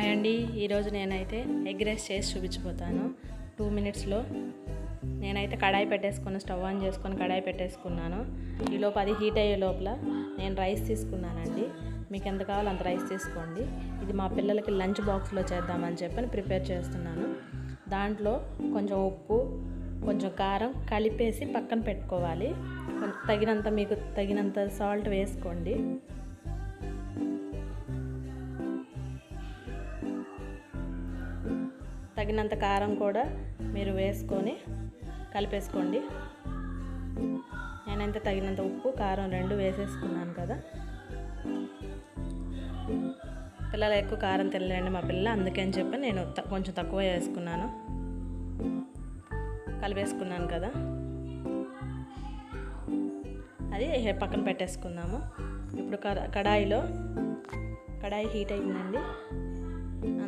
Hi అండి. ఈరోజు నేనైతే ఎగ్ రైస్ చేసి చూపించిపోతాను టూ మినిట్స్లో నేనైతే కడాయి పెట్టేసుకుని స్టవ్ ఆన్ చేసుకొని కడాయి పెట్టేసుకున్నాను. ఈలోపు అది హీట్ అయ్యే లోపల నేను రైస్ తీసుకున్నానండి. మీకు ఎంత కావాలో అంత రైస్ తీసుకోండి. ఇది మా పిల్లలకి లంచ్ బాక్స్లో చేద్దామని చెప్పని ప్రిపేర్ చేస్తున్నాను. దాంట్లో కొంచెం ఉప్పు కొంచెం కారం కలిపేసి పక్కన పెట్టుకోవాలి. తగినంత మీకు తగినంత సాల్ట్ వేసుకోండి. తగినంత కారం కూడా మీరు వేసుకొని కలిపేసుకోండి. నేనైతే తగినంత ఉప్పు కారం రెండు వేసేసుకున్నాను కదా. పిల్లలు ఎక్కువ కారం తినలేండి మా పిల్ల అందుకని చెప్పి నేను త- కొంచెం తక్కువ వేసుకున్నాను. కలిపేసుకున్నాను కదా. అది పక్కన పెట్టేసుకుందాము. ఇప్పుడు కడాయిలో కడాయి హీట్ అయిందండి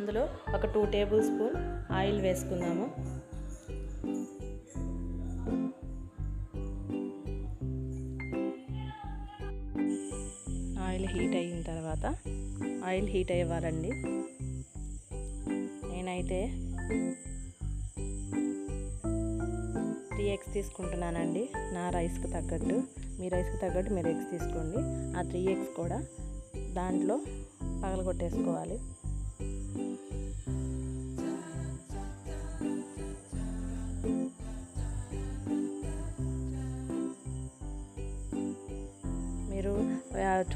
అందులో ఒక టూ టేబుల్ స్పూన్ ఆయిల్ వేసుకుందాము. ఆయిల్ హీట్ అయిన తర్వాత ఆయిల్ హీట్ అయ్యేవారండి. నేనైతే త్రీ ఎగ్స్ తీసుకుంటున్నానండి. నా రైస్కి తగ్గట్టు మీ రైస్కి తగ్గట్టు మీరు ఎగ్స్ తీసుకోండి. ఆ త్రీ ఎగ్స్ కూడా దాంట్లో పగలగొట్టేసుకోవాలి.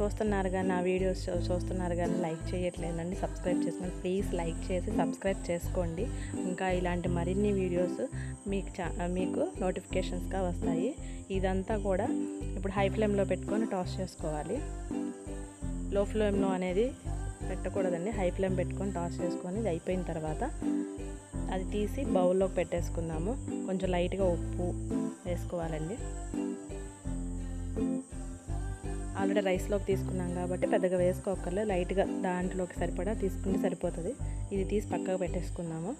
చూస్తున్నారు కానీ నా వీడియోస్ చూస్తున్నారు కానీ లైక్ చేయట్లేదండి. సబ్స్క్రైబ్ చేసుకుని ప్లీజ్ లైక్ చేసి సబ్స్క్రైబ్ చేసుకోండి. ఇంకా ఇలాంటి మరిన్ని వీడియోస్ మీకు చా మీకు నోటిఫికేషన్స్గా వస్తాయి. ఇదంతా కూడా ఇప్పుడు హై ఫ్లేమ్లో పెట్టుకొని టాస్ చేసుకోవాలి. లో ఫ్లేమ్లో అనేది పెట్టకూడదండి. హై ఫ్లేమ్ పెట్టుకొని టాస్ చేసుకొని ఇది అయిపోయిన తర్వాత అది తీసి బౌల్లోకి పెట్టేసుకుందాము. కొంచెం లైట్గా ఉప్పు వేసుకోవాలండి. ఆల్రెడీ రైస్లోకి తీసుకున్నాం కాబట్టి పెద్దగా వేసుకోకర్లేదు లైట్గా దాంట్లోకి సరిపడా తీసుకుంటే సరిపోతుంది. ఇది తీసి పక్కకు పెట్టేసుకుందాము.